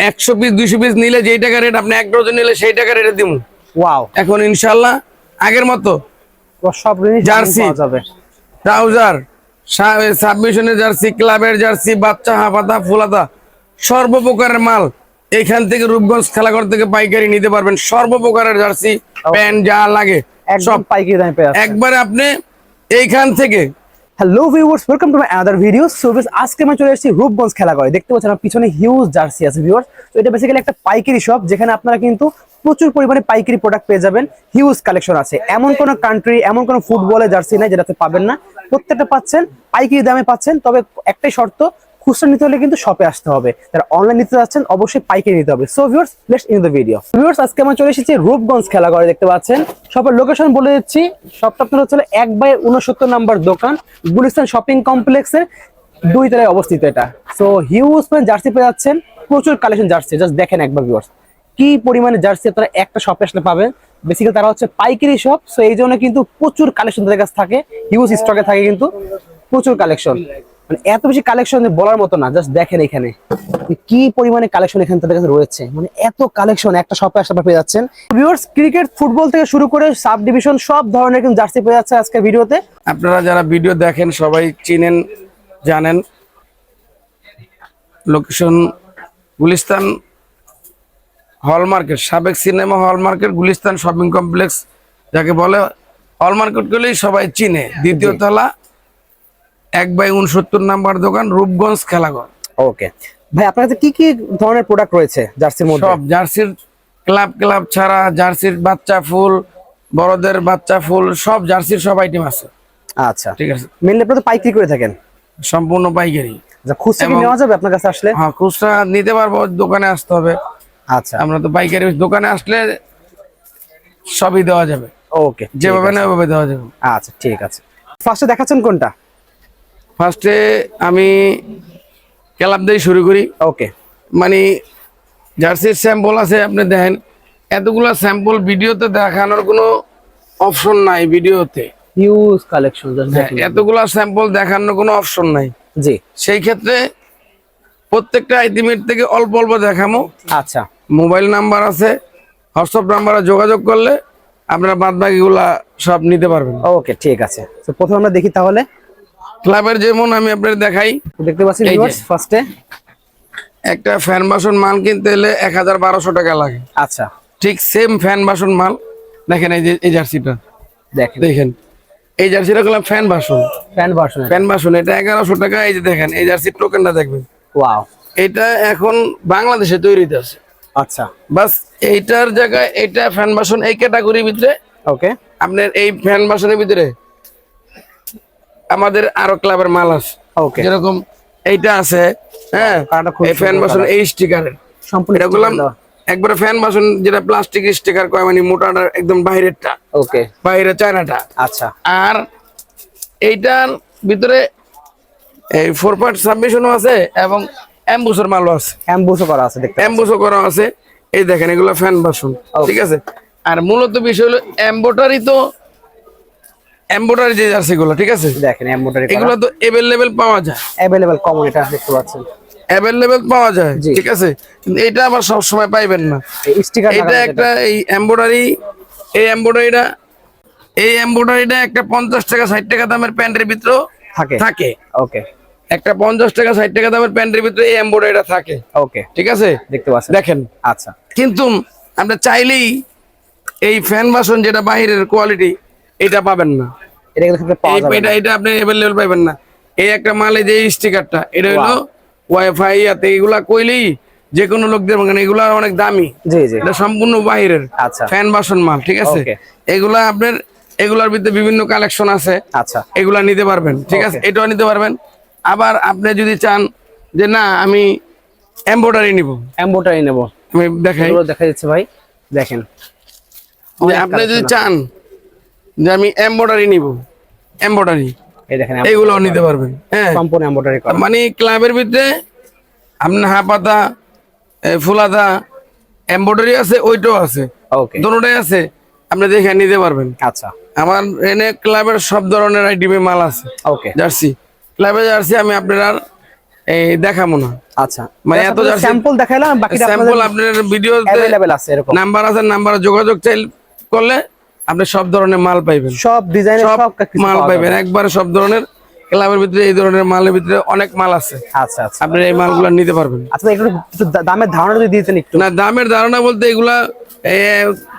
একশো পিস দুইশো পিস নিলে যেই টাকা রেট আপনি এক ডজন নিলে সেই টাকা রেটে দিব ওয়াও এখন ইনশাল্লাহ আগের মতো সব জার্সি। যাবে। ট্রাউজার সাবমিশনের জার্সি ক্লাবের জার্সি বাচ্চা হাফাতা ফুলাতা সর্বপ্রকারের মাল এখান থেকে রূপগঞ্জ খেলাঘর থেকে পাইকারি নিতে পারবেন। সর্বপ্রকারের জার্সি প্যান্ট যা লাগে সব। পাইকারি একবারে আপনি এইখান থেকে hello viewers welcome to my other video so আজকে আমি চলে এসেছি রূপগঞ্জ খেলা করে দেখতে পাচ্ছেন আমার পিছনে হিউজ জার্সি আছে ভিউয়ার্স তো এটা বেসিক্যালি একটা পাইকারি শপ যেখানে আপনারা কিন্তু প্রচুর পরিমাণে পাইকারি প্রোডাক্ট পেয়ে যাবেন। হিউজ কালেকশন আছে। এমন কোনো কান্ট্রি এমন কোন ফুটবলের জার্সি নাই যেটাতে পাবেন না। প্রত্যেকটা পাচ্ছেন, পাইকারি দামে পাচ্ছেন। তবে একটাই শর্ত খুচরা নিতে হলে কিন্তু শপে আসতে হবে। যারা অনলাইন নিতে যাচ্ছেন, অবশ্যই পাইকারি নিতে হবে। So viewers let's in the video viewers আজকে আমরা চলে এসেছি রূপগঞ্জ খেলা করে দেখতে পাচ্ছেন। শপের লোকেশন বলে দিচ্ছি। শপটা আপনার হচ্ছে এক বাই উনসত্তর নাম্বার দোকান, গুলিস্তান শপিং কমপ্লেক্সের দুই তলায় অবস্থিত এটা। সো হিউজ জার্সি পেয়ে যাচ্ছেন। প্রচুর কালেকশন জার্সি জাস্ট দেখেন একবার ভিউয়ার্স কি পরিমাণে জার্সি আপনারা একটা শপে আসলে পাবেন? বেসিক্যালি তারা হচ্ছে পাইকারি শপ সো এই জন্য কিন্তু প্রচুর কালেকশন তাদের কাছে থাকে। হিউজ স্টকে থাকে কিন্তু প্রচুর কালেকশন মানে এত বেশি কালেকশন বলার মতো না জাস্ট দেখেন এখানে। কি পরিমাণে কালেকশন এখানে তাদের কাছে রয়েছে। মানে এত কালেকশন একটা শপে আপনারা পেয়ে যাচ্ছেন। ভিউয়ার্স ক্রিকেট ফুটবল থেকে শুরু করে সাব ডিভিশন সব ধরনের কিন্তু জার্সি পেয়ে যাচ্ছে আজকের ভিডিওতে। আপনারা যারা ভিডিও দেখেন সবাই চিনেন জানেন। লোকেশন গুলিস্তান হল মার্কেট সাবেক cinema hall market Gulistan shopping complex যাকে বলে হল মার্কেট গুলি সবাই চিনে। দ্বিতীয় তলা এক বাই উনসত্তর নাম্বার দোকান রূপগঞ্জ খেলাঘর। ওকে। ভাই আপনার কাছে কি কি ধরনের প্রোডাক্ট রয়েছে জার্সির মধ্যে? সব জার্সির ক্লাব ক্লাব ছাড়া জার্সির বাচ্চা ফুল বড়দের বাচ্চা ফুল সব জার্সির সব আইটেম আছে। আচ্ছা। ঠিক আছে। মেনলি আপনারা তো পাইকারি করে থাকেন? সম্পূর্ণ পাইকারি। আচ্ছা খুচরা কি নেওয়া যাবে আপনার কাছে আসলে? হ্যাঁ খুচরা নিতে পারব দোকানে আসতে হবে। আচ্ছা। আমরা তো পাইকারি দোকানে আসলে সবই দেওয়া যাবে। ওকে যেভাবে না ওভাবে দেওয়া যাবে। আচ্ছা ঠিক আছে। ফার্স্টে দেখাচ্ছেন কোনটা? ফার্স্টে আমি ক্লাব দিয়ে শুরু করি। ওকে মানে জার্সির স্যাম্পল আছে আপনি দেখেন এতগুলো স্যাম্পল ভিডিওতে দেখানোর কোনো অপশন নাই ভিডিওতে। হিউজ কালেকশন এতগুলো স্যাম্পল দেখানোর কোনো অপশন নাই। জি। সেই ক্ষেত্রে প্রত্যেকটা আইটেমের থেকে অল্প অল্প দেখামো। আচ্ছা। মোবাইল নাম্বার আছে হোয়াটসঅ্যাপ নাম্বারে যোগাযোগ করলে আপনারা বাদ বাকিগুলা সব নিতে পারবেন। ওকে ঠিক আছে। তো প্রথমে আমরা দেখি তাহলে। ক্লাবের যেমন আমি আপনাদের দেখাই দেখতে পাচ্ছি ভিউয়ার্স ফার্স্টে একটা ফ্যান বাসন মাল কিনতে হলে এক হাজার বারোশো টাকা লাগে। আচ্ছা। ঠিক সেম ফ্যান বাসন মাল দেখেন এই যে এই জার্সিটা। দেখেন। দেখেন এই জার্সিটা করলাম fan version. Fan version fan version এটা এগারোশো টাকা এই যে দেখেন এই জার্সির টোকেনটা দেখবেন। ওয়াও এটা এখন বাংলাদেশে তৈরিতে আছে। আচ্ছা। বাস এইটার জায়গায় এটা ফ্যান বাসন এই ক্যাটাগরির ভিতরে ওকে আপনার এই ফ্যান বাসনের ভিতরে আমাদের আরও ক্লাবের মাল আছে। যেরকম এইটা আছে হ্যাঁ? ফ্যান বাসন এই স্টিকারের সম্পূর্ণ একবারে ফ্যান বাসন যেটা প্লাস্টিক স্টিকার কয় মানে মোটাটা একদম বাইরেরটা। ওকে বাইরে চায়নাটা। আচ্ছা। আর এইটার ভিতরে এই ফোর সাবমিশনও আছে এবং অ্যাম্বুসের মালও আছে। অ্যাম্বুসও করা আছে দেখতে অ্যাম্বুসও করা আছে। এই দেখেন এগুলো ফ্যান বাসন। ঠিক আছে? আর মূলত বিষয় হলো এম্বোটারি তো এম্বোটারি যে জার্সি গুলো ঠিক আছে? দেখেন এম্বুটারি এগুলো তো অ্যাভেলেবেল পাওয়া যায়। অ্যাভেলেবল কমন এটা দেখতে পাচ্ছেন। অ্যাভেলেবেল পাওয়া যায় ঠিক আছে? কিন্তু এটা আবার সব সময় পাইবেন না। স্টিকার এটা একটা এই এম্বোটারি এই এম্বোটারিটা এই এম্বোটারিটা একটা পঞ্চাশ টাকা ষাট টাকা দামের প্যান্টের ভিতরে থাকে। থাকে। ওকে। একটা পঞ্চাশ টাকা ষাট টাকা দামের প্যান্টের ভিতরে এই এম্বোটারিটা থাকে। ওকে। ঠিক আছে? দেখতে পাচ্ছেন। দেখেন। আচ্ছা। কিন্তু আমরা চাইলেই এই ফ্যান বাসন যেটা বাইরের কোয়ালিটি এটা পাবেন না। এটা কিন্তু পাওয়া যাবে এটা এটা আপনি অ্যাভেলেবল পাবেন না। এই একটা মালে যে স্টিকারটা এটা হলো ওয়াইফাই আতে এগুলা কইলেই যে কোনো লোক দেবেন কারণ এগুলা অনেক দামি। জি জি। এটা সম্পূর্ণ বাইরের আচ্ছা। ফ্যান বাসন মাল ঠিক আছে? এগুলা আপনার এগুলার ভিতরে বিভিন্ন কালেকশন আছে। আচ্ছা। এগুলা নিতে পারবেন ঠিক আছে. এটাও নিতে পারবেন। আবার আপনি যদি চান যে না আমি এম্ব্রয়ডারি নিব। এম্বুটারি নেব। আমি দেখাই। দেখা যাচ্ছে ভাই। দেখেন। আপনি যদি চান যে আমি এম্ব্রয়ডারি নিব। এম্ব্রয়ডারি এইগুলো নিতে পারবেন হ্যাঁ। মানে ক্লাবের ভিতরে আপনার হাপাতা ফুলাতা এম্ব্রয়ডারি আছে ওইটাও আছে। ওকে দুটোটাই আছে আপনি দেখে নিতে পারবেন। আচ্ছা। আমার এনে ক্লাবের সব ধরনের আইটেমে মাল আছে। ওকে জার্সি। ক্লাবের জার্সি আমি আপনার এই দেখাবো না। আচ্ছা। মানে এত স্যাম্পল দেখাইলাম স্যাম্পল আপনার ভিডিওতে আছে এরকম। নাম্বার আছে নাম্বারে যোগাযোগ চাই করলে আপনি সব ধরনের মাল পাইবেন। সব সব মাল পাইবেন। একবারে সব ধরনের ক্লাবের ভিতরে এই ধরনের মালের ভিতরে অনেক মাল আছে। আচ্ছা আচ্ছা। আপনি এই মালগুলো নিতে পারবেন। আচ্ছা একটু দামের ধারণা যদি দিতেন একটু। না দামের ধারণা বলতে এগুলা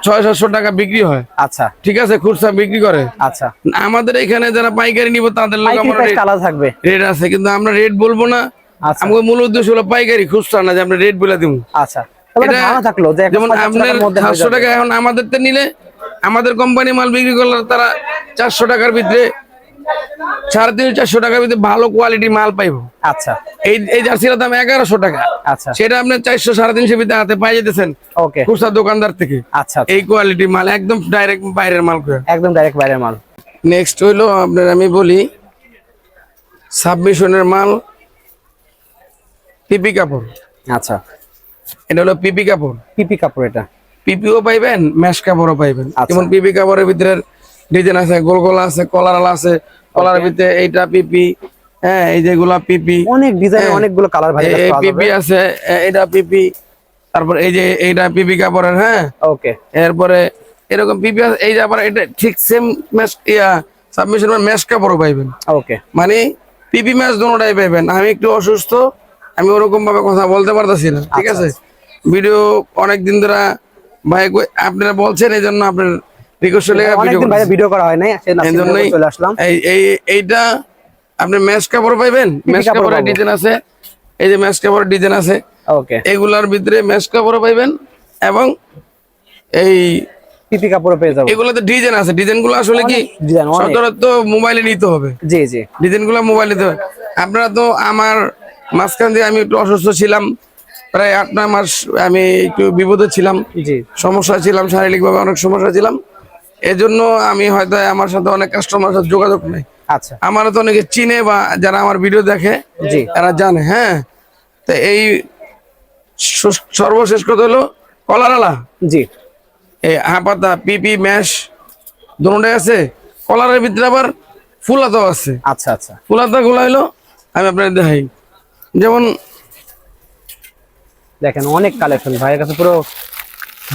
ছয় সাতশো টাকা বিক্রি হয়। আচ্ছা। ঠিক আছে খুচরা বিক্রি করে। আচ্ছা। আমাদের এখানে যারা পাইকারি নিব তাদের লোক আমরা থাকবে। রেট আছে কিন্তু আমরা রেট বলব না। আচ্ছা। আমাদের মূল উদ্দেশ্য হলো পাইকারি খুচরা না যে আমরা রেট বলে দিব। আচ্ছা। যেমন আপনার সাতশো টাকা এখন আমাদের নিলে আমাদের কোম্পানি মাল বিক্রি করলে তারা চারশো টাকার ভিতরে সাড়ে চারশো টাকার ভিতরে ভালো কোয়ালিটি মাল পাইবো। আচ্ছা। এই এই জার্সির দাম এগারোশো টাকা। আচ্ছা। সেটা আপনার চারশো সাড়ে তিনশো ভিতরে হাতে পাই যেতেছেন ওকে খুচরা দোকানদার থেকে। আচ্ছা এই কোয়ালিটি মাল একদম ডাইরেক্ট বাইরের মাল একদম ডাইরেক্ট বাইরের মাল। নেক্সট হইল আপনার আমি বলি সাবমিশনের মাল পিপি কাপড়। আচ্ছা। এটা হলো পিপি কাপড়। পিপি কাপড় এটা। পিপিও পাইবেন ম্যাশ কাপড়ও পাইবেন। আচ্ছা। যেমন পিপি কাপড়ের ভিতরে ডিজাইন আছে গোল গোল আছে কলার আছে কলার ভিতরে এইটা পিপি হ্যাঁ এই যেগুলা পিপি। অনেক ডিজাইন হ্যাঁ। অনেকগুলো কালার ভাই পিপি আছে এ- এইটা পিপি তারপর এই যে এইটা পিপি কাপড়ের হ্যাঁ। ওকে এরপরে এরকম পিপি আছে এই যে আবার এটা ঠিক সেম ম্যাশ ইয়া সাবমিশন ম্যাশ কাপড়ও পাইবেন। ওকে মানে পিপি ম্যাচ দুটাই পাইবেন। আমি একটু অসুস্থ আমি ওরকম ভাবে কথা বলতে পারতেছি না ঠিক আচ্ছা, আছে? ভিডিও অনেক দিন ধরে ভাই আপনারা বলছেন এই জন্য আপনার রিকোয়েস্ট লেগে ভিডিও অনেকদিন বাইরে ভিডিও করা হয় নাই সেই এই নাসিম জন্যই ভাইয়ের চলে আসলাম। এই এই এইটা আপনি ম্যাচ কাপড় পাইবেন? ম্যাচ কাপড়ের ডিজাইন আছে। এই যে ম্যাচ কাপড়ের ডিজাইন আছে। ওকে এগুলার ভিতরে কাপড় পাইবেন এবং এই পিপি কাপড় পেয়ে যাব। এগুলাতে ডিজাইন আছে। আসলে কি সচরাচর মোবাইলে নিতে হবে। জি জি। ডিজাইনগুলো মোবাইলে দিতে হবে। আপনারা তো আমার মাঝখান দিয়ে আমি একটু অসুস্থ ছিলাম। প্রায় আট নয় মাস আমি একটু বিপদে ছিলাম। জি। সমস্যা ছিলাম শারীরিকভাবে অনেক সমস্যা ছিলাম। এজন্য আমি হয়তো আমার সাথে অনেক কাস্টমার সাথে যোগাযোগ নেই। আচ্ছা। আমারও তো অনেকে চিনে বা যারা আমার ভিডিও দেখে জি। এরা জানে হ্যাঁ। তো এই সর্বশেষ কথা হলো কলারালা জি। এই হাঁপাতা পিপি ম্যাশ দুটাই আছে। কলারের ভিতরে আবার ফুলাতাও আছে। আচ্ছা আচ্ছা। ফুলাতা গুলো হলো আমি আপনার দেখাই। যেমন দেখেন অনেক কালেকশন ভাইয়ের কাছে পুরো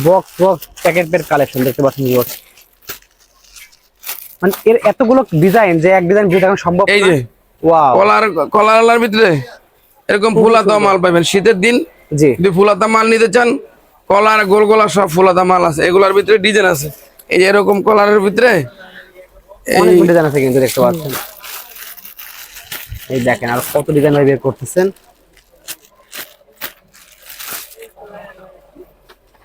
box box packet packet collection দেখতে পাচ্ছেন ভিউয়ার্স মানে এর এতগুলো ডিজাইন যে এক ডিজাইন ভিডিও সম্ভব এই যে ওয়াও কলার কলারালার ভিতরে এরকম ফুলাতা মাল পাবেন। শীতের দিন জি। যদি ফুলাতা মাল নিতে চান কলার গোল গোলা সব ফুলাতা মাল আছে। এগুলার ভিতরে ডিজাইন আছে। এই যে এরকম কলারের ভিতরে অনেক ডিজাইন আছে কিন্তু দেখতে পাচ্ছেন। এই দেখেন আর কত ডিজাইন ভাই বের করতেছেন।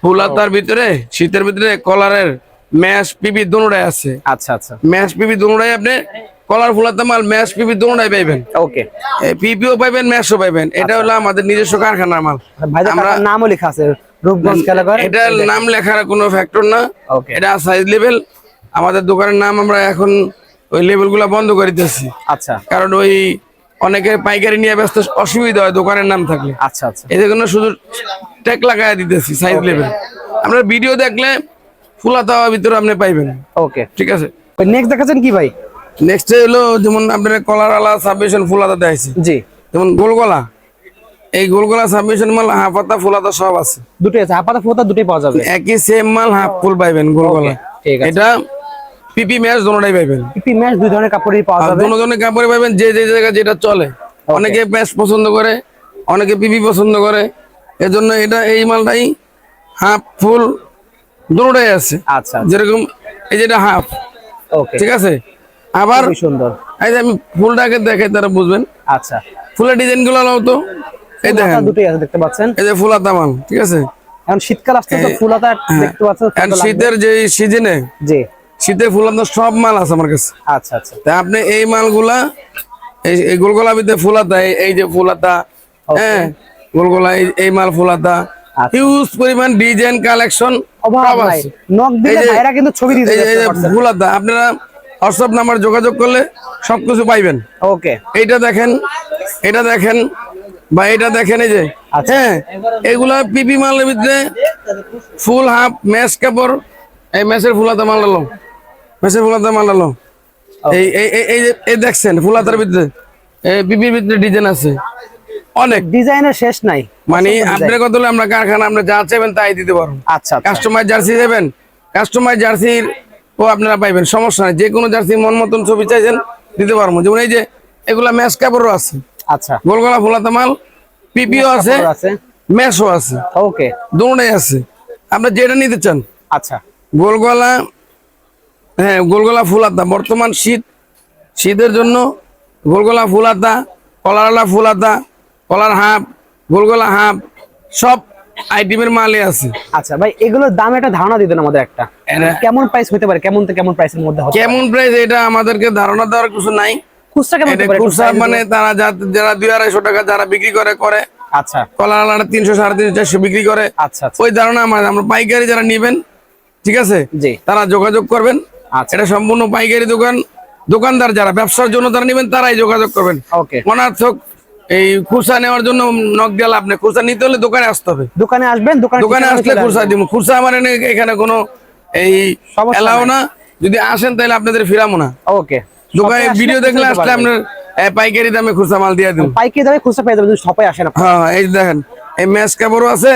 ফুলাতার ভিতরে শীতের ভিতরে কলারের ম্যাশ পিপি দুটাই আছে। আচ্ছা আচ্ছা। ম্যাশ পিপি দুটাই আপনি কলার ফুলাতা মাল ম্যাশ পিপি দুটাই পাইবেন। ওকে। পিপিও পাইবেন ম্যাশও পাইবেন। এটা হলো আমাদের নিজস্ব কারখানার মাল। আমরা নামও লেখা আছে রূপগঞ্জ খেলাঘর এটা নাম লেখার কোনো ফ্যাক্টর না। ওকে। এটা সাইজ লেভেল আমাদের দোকানের নাম আমরা এখন ওই লেভেলগুলা বন্ধ করে দিতেছি। আচ্ছা। কারণ ওই অনেকে পাইকারি নিয়ে ব্যস্ত অসুবিধা হয় দোকানের নাম থাকলে। আচ্ছা আচ্ছা। এদের জন্য শুধু ট্যাগ লাগাই দিতেছি সাইজ লেভেল আমরা ভিডিও দেখলে ফুলাতা ভিতরে আপনি পাইবেন। ওকে ঠিক আছে? নেক্সট দেখাচ্ছেন কি ভাই? নেক্সট হলো যেমন আপনার কলার আলা সাবমিশন ফুলাতা দেখাইছি জি। যেমন গোলগলা। এই গোলগলা সাবমিশন মাল হাফ পাতা ফুলাতা সব আছে। দুটোই আছে আপাতত ফোতা দুটোই পাওয়া যাবে। একই সেম মাল হাফ ফুল পাইবেন গোলগলা। ঠিক আছে। এটা পিপি ম্যাচ দোনোটাই পাইবেন। পিপি ম্যাচ দুই ধরনের কাপড়ই পাওয়া যাবে। দোনো ধরনের কাপড়ে পাইবেন যে যে জায়গায় যেটা চলে। অনেকে ম্যাচ পছন্দ করে অনেকে পিপি পছন্দ করে। এজন্য এটা এই মালটাই হাফ ফুল দোনোটাই আছে। আচ্ছা যেরকম এই যেটা হাফ ওকে ঠিক আছে? আবার সুন্দর। এই যে আমি ফুলটাকে দেখে তারা বুঝবেন। আচ্ছা। ফুলের ডিজাইনগুলো নাও তো। এই দেখেন। দুটোই আছে দেখতে পাচ্ছেন? এই যে ফুলাতা মাল ঠিক আছে? এখন শীতকাল আসছে তো ফুলাতা দেখতে পাচ্ছেন শীতের যে সিজনে জি। শীতের ফুল আপনার সব মাল আছে আমার কাছে। আচ্ছা আচ্ছা। তা আপনি এই মালগুলা এই এই গোলগোলা ভিতরে ফুলাতা এই- যে ফুলাতা হ্যাঁ গোলগোলা এই মাল ফুলাতা আচ্ছা। হিউজ পরিমাণ ডিজাইন কালেকশন অভাব নাই নক দিলে ভাইরা কিন্তু ছবি দিতে ফুলাতা আপনারা হোয়াটসঅ্যাপ নাম্বার যোগাযোগ করলে সবকিছু পাইবেন। ওকে এইটা দেখেন এটা দেখেন বা এটা দেখেন এই যে আচ্ছা। হ্যাঁ এগুলা পিপি মালের ভিতরে ফুল হাফ ম্যাচ কাপড় এই ম্যাচের ফুলাতা মাল ম্যাচের ফুলাতা মাল ডালো এই এই এই- এই দেখছেন ফুলাতার ভিতরে পিপির ভিতরে ডিজাইন আছে। অনেক। ডিজাইনের শেষ নাই। মানে। আপনার কত হলে আমরা কারখানা আমরা যা চাইবেন তাই দিতে পারব। আচ্ছা আচ্ছা। কাস্টমার জার্সি দেবেন কাস্টমার জার্সির ও আপনারা পাইবেন সমস্যা নাই। যে কোনো জার্সি মন মতন ছবি চাইছেন দিতে পারব। যেমন এই যে এগুলা ম্যাচ কাপড়ও আছে। আচ্ছা। গোলগলা ফুলাতে মাল পিপিও আছে ম্যাশও আছে। ওকে। দুটোই আছে। আপনি যেটা নিতে চান আচ্ছা। গোলগলা হ্যাঁ গোলগলা ফুলাতা বর্তমান শীত শীতের জন্য গোলগলা ফুলাতা কলারওয়ালা ফুলাতা কলার হাফ গোলগোলা হাফ সব আইটেমের মালই আছে। আচ্ছা ভাই এগুলোর দাম একটা ধারণা দিতেন আমাদের একটা। কেমন প্রাইস হতে পারে? কেমন থেকে কেমন প্রাইসের মধ্যে হবে কেমন প্রাইস এটা আমাদেরকে ধারণা দেওয়ার কিছু নাই। খুচরা কেমন হতে পারে? খুচরা মানে তারা যারা দুই আড়াইশো টাকা যারা বিক্রি করে করে। আচ্ছা। কলারওয়ালাটা তিনশো সাড়ে তিনশো চারশো বিক্রি করে। আচ্ছা আচ্ছা। ওই ধারণা আমার পাইকারি যারা নিবেন ঠিক আছে? জি। তারা যোগাযোগ করবেন। এটা সম্পূর্ণ পাইকারি দোকান। দোকানদার যারা ব্যবসার জন্য তারা নেবেন তারাই যোগাযোগ করবেন। অনার্থক এই খুচরা নেওয়ার জন্য নক দিয়ে লাভ নেই নিতে হলে দোকানে আসতে হবে। দোকানে আসবেন দোকানে আসলে খুচরা দিব। খুচরা আমার এখানে কোনো এই এলাও না। যদি আসেন তাহলে আপনাদের ফিরামো না। ওকে। দোকানে ভিডিও দেখলে আসলে আপনার পাইকারি দামে খুচরা মাল দিয়ে দিব। পাইকারি দামে খুচরা পেয়ে যাবেন সবাই আসেন। হ্যাঁ হ্যাঁ, এই দেখেন এই ম্যাচ কাপড়ও আছে।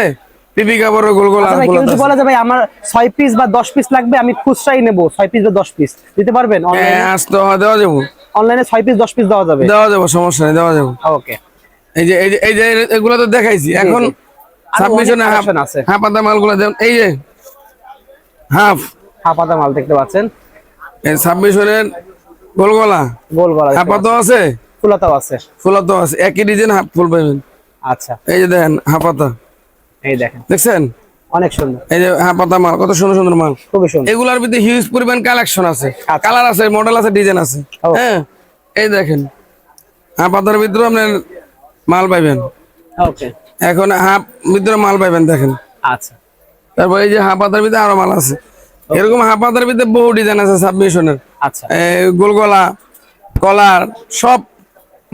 পিপি গোল গোল আচ্ছা যদি ভাই আমার ছয় পিস বা দশ পিস লাগবে আমি খুচরাই নেব ছয় পিস বা দশ পিস দিতে পারবেন আসতে হয় দেওয়া যাব। অনলাইনে ছয় পিস দশ পিস দেওয়া যাবে? দেওয়া যাব সমস্যা নেই দেওয়া যাব। ওকে এই যে এই যে এগুলো তো দেখাইছি। এখন সাবমিশনে হাফ আছে। হাফ আদা মালগুলো যেমন এই যে হাফ। হাফাতা মাল দেখতে পাচ্ছেন। এই সাবমিশনের গোলগলা। গোল গলা হাফ আদাও আছে? ফুলাতাও আছে। ফুলাতো আছে। একই ডিজাইন হাফ ফুল পাবেন আচ্ছা। এই যে দেখেন হাফ আদা এই দেখেন। দেখছেন? অনেক সুন্দর। এই যে আদা মাল কত সুন্দর সুন্দর মাল। খুবই সুন্দর। এগুলার হিউজ পরিমাণ কালেকশন আছে। আচ্ছা। কালার আছে মডেল আছে ডিজাইন আছে। হ্যাঁ এই দেখেন। হাফ আদার ভিতরে আপনার মাল পাইবেন। ওকে। এখন হাফ ভিতরে মাল পাইবেন দেখেন। আচ্ছা। তারপর এই যে ভিতরে আরও মাল আছে। এরকম ভিতরে বহু ডিজাইন আছে সাবমিশনের আচ্ছা। গোলগলা কলার সব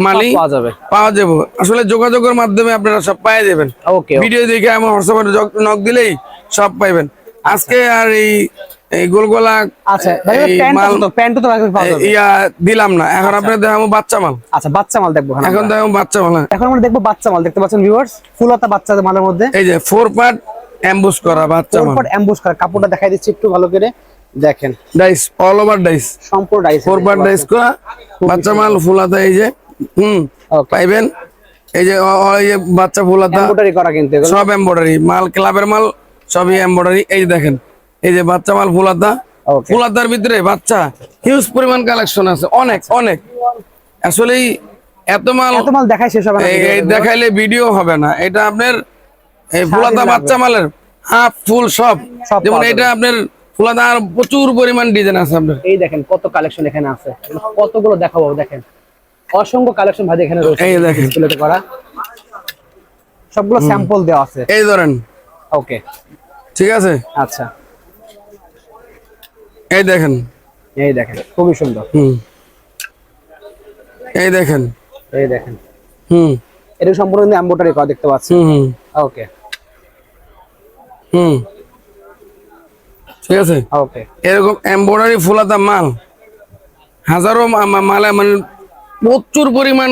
মালই পাওয়া যাবে। পাওয়া যাবে। আসলে যোগাযোগের মাধ্যমে আপনারা সব পাই যাবেন ওকে ভিডিও দেখে আমার হোয়াটসঅ্যাপে নক দিলেই সব পাইবেন। আজকে আর এই গোলগোলা আচ্ছা ইয়া দিলাম না। এখন দেখাবো বাচ্চা মাল। আচ্ছা বাচ্চা মাল দেখব এখন দেখাবো বাচ্চা মাল হ্যাঁ। এখন আমরা দেখব বাচ্চা মাল। দেখতে পাচ্ছেন ভিউয়ার্স ফুলতা বাচ্চাদের মালের মধ্যে। এই যে ফোর পার্ট অ্যাম্বুস করা বাচ্চা মাল। ফোর অ্যাম্বুশ করা। কাপড়টা দেখাই দিচ্ছি একটু ভালো করে। দেখেন। ডাইস অল ওভার ডাইস সম্পূর্ণ ডাইস ফোর পার্ট ডাইস করা বাচ্চা মাল ফুলাতা এই যে। হুম পাইবেন? এই যে অ- যে বাচ্চা ফুলাতা এমব্রয়ডারি করা কিন্তু সব এমব্রয়ডারি মাল ক্লাবের মাল সবই এমব্রয়ডারি এই দেখেন এই যে বাচ্চা মাল ফুলাতা। ওকে ফুলাতার ভিতরে বাচ্চা হিউজ পরিমাণ কালেকশন আছে অনেক অনেক। আসলেই এত মাল এত মাল দেখাই শেষ হবে দেখাইলে ভিডিও হবে না। এটা আপনার এই ফুলাতা। বাচ্চা মালের হাফ ফুল সব। সব যেমন এটা আপনার ফুলাতা আর প্রচুর পরিমাণ ডিজাইন আছে আপনার। এই দেখেন কত কালেকশন এখানে আছে। কতগুলো দেখাবো দেখেন। অসংখ্য কালেকশন ভাই এখানে রয়েছে। এই দেখেন। করা। সবগুলো স্যাম্পল দেওয়া আছে। এই ধরেন। ওকে ঠিক আছে? আচ্ছা। এই দেখেন। এই দেখেন খুবই সুন্দর। হুম। এই দেখেন। এই দেখেন। হুম। এটা সম্পূর্ণ এমব্রয়ডারি করা দেখতে পাচ্ছি। হুম ওকে হুম। ঠিক আছে? ওকে এরকম এমব্রয়ডারি ফুলাতা মাল। হাজারো মালে মানে প্রচুর পরিমাণ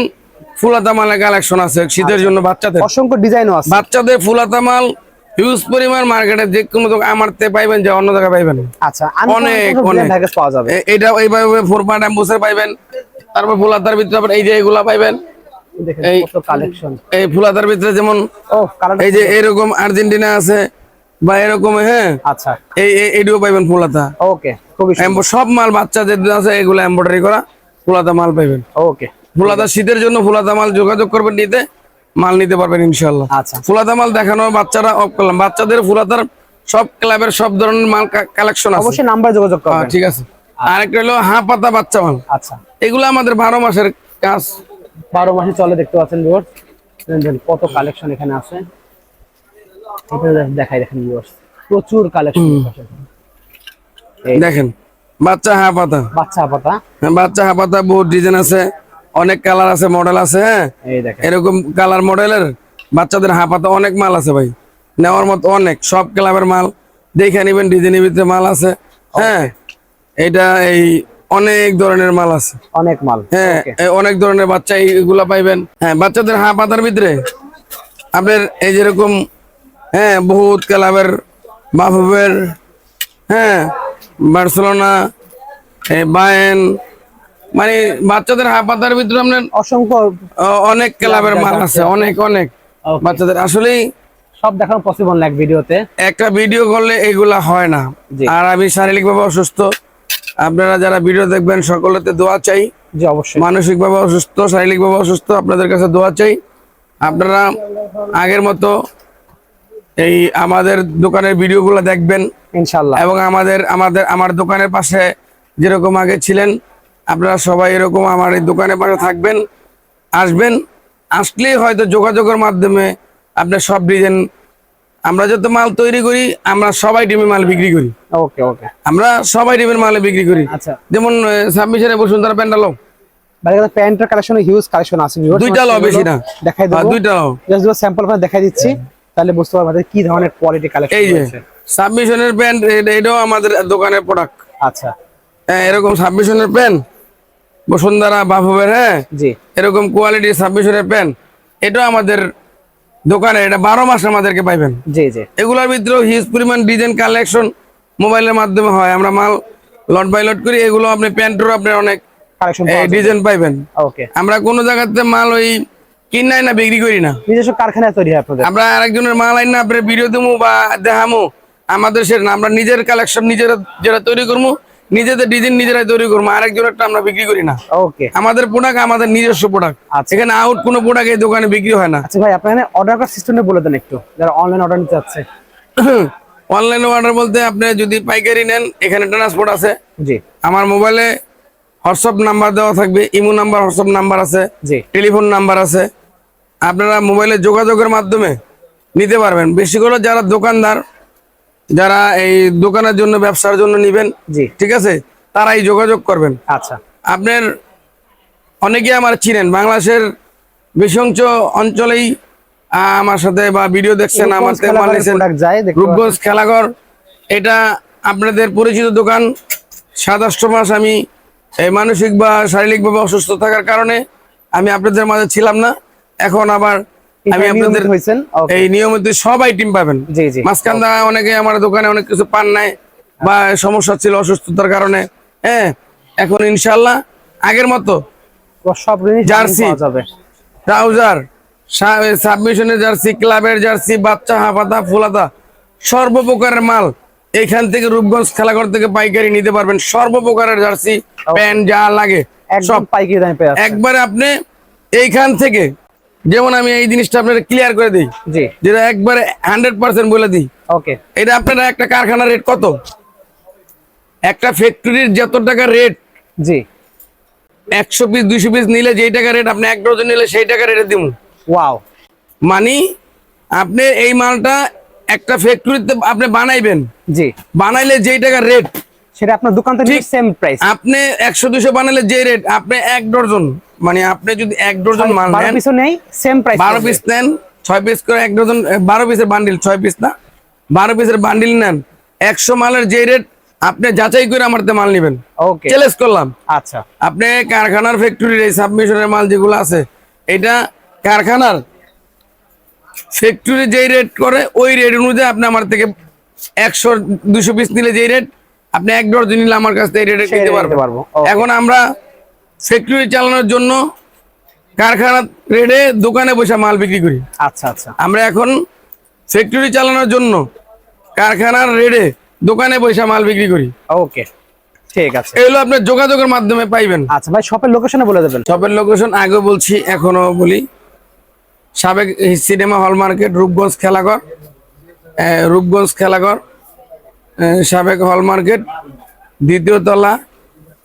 ফুলাতা মালের কালেকশন আছে শীতের জন্য বাচ্চাদের। অসংখ্য ডিজাইনও আছে। বাচ্চাদের ফুলাতা মাল হিউজ পরিমাণ মার্কেটে যে কোনো দোকান আমার তে পাইবেন যে অন্য জায়গায় পাইবেন। আচ্ছা অনেক, অনেক। পাওয়া যাবে? এটা এইভাবে ফোর পার্ট অ্যাম্বুসের পাইবেন তারপর ফুলাতার ভিতরে এই যে এগুলা পাইবেন। দেখেন এই- কত কালেকশন এই ফুলাতার ভিতরে যেমন এই যে এরকম আর্জেন্টিনা আছে বা এরকম হ্যাঁ? আচ্ছা। এই এইটিও পাইবেন ফুলাতা। ওকে খুবই সুন্দর। সব মাল বাচ্চাদের আছে এগুলো এমব্রয়ডারি করা। ফুলাতা মাল পাইবেন। ওকে। ফুলাদা শীতের জন্য ফুলাতা মাল যোগাযোগ করবেন নিতে মাল নিতে পারবেন ইনশাল্লাহ আচ্ছা। ফুলাতা মাল দেখানো বাচ্চারা অফ করলাম। বাচ্চাদের ফুলাতার সব ক্লাবের সব ধরনের মাল কালেকশন আছে। অবশ্যই নাম্বার যোগাযোগ হ্যাঁ, করবেন। ঠিক আছে। আরেকটা হলো হাঁ পাতা বাচ্চা মাল। আচ্ছা। এগুলো আমাদের বারো মাসের কাজ। বারো মাসে চলে দেখতে পাচ্ছেন ভিউয়ার্স দেখেন কত কালেকশন এখানে আছে। দেখাই দেখেন ভিউয়ার্স প্রচুর কালেকশন দেখেন। বাচ্চা হাঁ পাতা। বাচ্চা পাতা। হ্যাঁ, বাচ্চা হাঁ পাতা বহুত ডিজাইন আছে। অনেক কালার আছে মডেল আছে হ্যাঁ। এরকম কালার মডেলের বাচ্চাদের হাঁপাতে অনেক মাল আছে ভাই। নেওয়ার মতো অনেক সব ক্লাবের মাল। দেখে নিবেন ডিজাইনের ভিতরে মাল আছে। হ্যাঁ এটা এই অনেক ধরনের মাল আছে। অনেক মাল। হ্যাঁ অনেক ধরনের বাচ্চা এইগুলা পাইবেন। হ্যাঁ বাচ্চাদের হাঁ পাতার ভিতরে আপনার এই যেরকম হ্যাঁ বহুত ক্লাবের বাফুবের হ্যাঁ বার্সেলোনা বায়েন মানে বাচ্চাদের হাঁ পাতার ভিতরে আপনার অসংখ্য অনেক ক্লাবের মাল আছে অনেক অনেক বাচ্চাদের। আসলেই সব দেখানো পসিবল না এক ভিডিওতে। একটা ভিডিও করলে এগুলা হয় না। আর আমি শারীরিকভাবে অসুস্থ। আপনারা যারা ভিডিও দেখবেন সকলেতে দোয়া চাই। জি অবশ্যই। মানসিকভাবে অসুস্থ শারীরিকভাবে অসুস্থ আপনাদের কাছে দোয়া চাই। আপনারা আগের মতো এই আমাদের দোকানের ভিডিওগুলো দেখবেন। ইনশাল্লাহ। এবং আমাদের আমাদের আমার দোকানের পাশে যেরকম আগে ছিলেন আপনারা সবাই এরকম আমার এই দোকানের পাশে থাকবেন আসবেন। আসলেই হয়তো যোগাযোগের মাধ্যমে আপনার সব ডিজাইন আমরা যত মাল তৈরি করি আমরা সবাই ডিমের মাল বিক্রি করি। ওকে ওকে। আমরা সবাই ডিমের মাল বিক্রি করি। আচ্ছা। যেমন সাবমিশনে বসুন্ধরা প্যান্ডালো প্যান্টের কালেকশন হিউজ কালেকশন আছে। দুইটা লো বেশি না। দেখাই হ্যাঁ, দেবো দুইটা লো জাস্ট দুটো স্যাম্পল দেখাই দিচ্ছি। তাহলে বুঝতে পারবেন আমাদের কি ধরনের কোয়ালিটি কালেকশন রয়েছে। সাবমিশনের প্যান্ট এটাও আমাদের দোকানের প্রোডাক্ট আচ্ছা। হ্যাঁ এরকম সাবমিশনের প্যান্ট বসুন্ধরা বাফুবের হ্যাঁ? জি। এরকম কোয়ালিটি সাবমিশনের প্যান্ট এটাও আমাদের দোকানে এটা বারো মাস আমাদেরকে পাইবেন। জি জি। এগুলোর ভিতরেও হিউজ পরিমাণ ডিজাইন কালেকশন মোবাইলের মাধ্যমে হয়। আমরা মাল লট বাই লট করি এগুলো আপনি প্যান্টেরও আপনি অনেক কালেকশন ডিজাইন পাইবেন। ওকে আমরা কোনো জায়গাতে মাল ওই কিনাই না বিক্রি করি না। নিজস্ব কারখানায় তৈরি হয় আপনাদের? আমরা আরেকজনের মাল আইন না আপনার ভিডিও দেবো বা দেখামো। আমাদের সে না, আমরা নিজের কালেকশন নিজেরা যেটা তৈরি করব নিজেদের ডিজাইন নিজেরাই তৈরি করব আরেকজনেরটা আমরা বিক্রি করি না। ওকে আমাদের প্রোডাক্ট আমাদের নিজস্ব প্রোডাক্ট আচ্ছা। এখানে আউট কোনো প্রোডাক্ট এই দোকানে বিক্রি হয় না। আচ্ছা ভাই আপনার অর্ডার করার সিস্টেমটা বলে দেন একটু যারা অনলাইন অর্ডার নিতে চাচ্ছে অনলাইন অর্ডার বলতে আপনি যদি পাইকারি নেন এখানে ট্রান্সপোর্ট আছে। জি। আমার মোবাইলে হোয়াটসঅ্যাপ নাম্বার দেওয়া থাকবে ইমো নাম্বার হোয়াটসঅ্যাপ নাম্বার আছে। জি। টেলিফোন নাম্বার আছে। আপনারা মোবাইলে যোগাযোগের মাধ্যমে নিতে পারবেন। বেশি করে যারা দোকানদার যারা এই দোকানের জন্য ব্যবসার জন্য নিবেন ঠিক আছে? তারাই যোগাযোগ করবেন। আচ্ছা। আপনার অনেকে আমার চিনেন বাংলাদেশের বেশি অংশ অঞ্চলেই আমার সাথে বা ভিডিও দেখছেন আমার রূপগঞ্জ খেলাঘর এটা আপনাদের পরিচিত দোকান। সাতাশট মাস আমি এই মানসিক বা শারীরিকভাবে অসুস্থ থাকার কারণে আমি আপনাদের মাঝে ছিলাম না। এখন আবার আমি আপনাদের এই নিয়মিত সব আইটেম পাবেন। জি অনেকে আমার দোকানে অনেক কিছু পান নাই বা সমস্যা ছিল অসুস্থতার কারণে। হ্যাঁ এখন ইনশাল্লাহ আগের মতো সব জার্সি। ট্রাউজার সাবমিশনের জার্সি ক্লাবের জার্সি বাচ্চা হাফাতা ফুলাতা সর্বপ্রকারের মাল এখান থেকে রূপগঞ্জ খেলাঘর থেকে পাইকারি নিতে পারবেন। সর্বপ্রকারের জার্সি প্যান্ট যা লাগে সব। পাইকারি একবারে আপনি এইখান থেকে যেমন আমি এই জিনিসটা আপনার ক্লিয়ার করে দিই। জি। যেটা একবারে হান্ড্রেড পার্সেন্ট বলে দিই। ওকে। এটা আপনারা একটা কারখানার রেট কত? একটা ফ্যাক্টরির যত টাকা রেট জি। একশো পিস দুইশো পিস নিলে যেই টাকা রেট আপনি এক ডজন নিলে সেই টাকা রেটে দিব ওয়াও মানে আপনি এই মালটা একটা ফ্যাক্টরিতে আপনি বানাইবেন। জি। বানাইলে যেই টাকা রেট সেটা আপনার দোকান থেকে ঠিক। সেম প্রাইস আপনি একশো দুশো বানাইলে যে রেট আপনি এক ডজন মানে আপনি যদি এক ডজন মাল নেন পিসও নেই সেম প্রাইস বারো পিস নেন ছয় পিস করে এক ডজন এ, বারো পিসের বান্ডিল ছয় পিস না বারো পিসের বান্ডিল নেন একশো মালের যে রেট আপনি যাচাই করে আমারতে মাল নেবেন। ওকে চ্যালেঞ্জ করলাম। আচ্ছা। আপনি কারখানার ফ্যাক্টরির এই সাবমিশনের মাল যেগুলো আছে এটা কারখানার ফ্যাক্টরি যেই রেট করে ওই রেট অনুযায়ী আপনি আমার থেকে একশো দুশো পিস নিলে যেই রেট আপনি এক ডজন নিলে আমার কাছ থেকে রেটে সেই নিতে rate পারব. এখন আমরা ফ্যাক্টরি চালানোর জন্য কারখানা রেটে দোকানে বসে মাল বিক্রি করি। আচ্ছা আচ্ছা। আমরা এখন ফ্যাক্টরি চালানোর জন্য কারখানার রেটে দোকানে বসে মাল বিক্রি করি। ওকে ঠিক আছে। এগুলো আপনার যোগাযোগের মাধ্যমে পাইবেন। আচ্ছা ভাই শপের লোকেশনে বলে দেবেন। শপের লোকেশন আগে বলছি এখনও বলি। সাবেক cinema hall market Rupganj Khelaghar Rupganj Khelaghar. সাবেক হল মার্কেট দ্বিতীয় তলা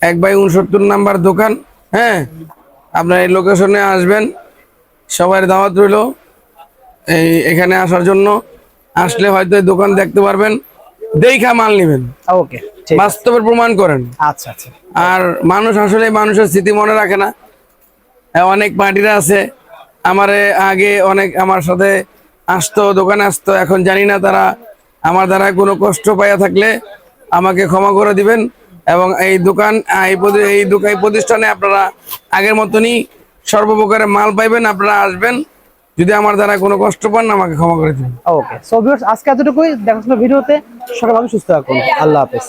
এক বাই উনসত্তর নাম্বার দোকান হ্যাঁ? আপনার এই লোকেশনে আসবেন সবার দাওয়াত রইল। এই এখানে আসার জন্য আসলে হয়তো দোকান দেখতে পারবেন দেখা মাল নেবেন। ওকে বাস্তবের প্রমাণ করেন। আচ্ছা আচ্ছা। আর মানুষ আসলে মানুষের স্মৃতি মনে রাখে না। হ্যাঁ, অনেক পার্টিরা আছে। আমার আগে অনেক আমার সাথে আসতো দোকানে আসতো এখন জানি না তারা আমার দ্বারা কোনো কষ্ট পাইয়া থাকলে আমাকে ক্ষমা করে দিবেন এবং এই দোকান এই এই দোকান প্রতিষ্ঠানে আপনারা আগের মতনই সর্বপ্রকারের মাল পাইবেন, আপনারা আসবেন। যদি আমার দ্বারা কোনো কষ্ট পান, আমাকে ক্ষমা করে দিন ওকে সো ভিউয়ার্স আজকে এতটুকুই। দেখা ভিডিওতে। সকাল ভালো, সুস্থ থাকুন। আল্লাহ হাফেজ।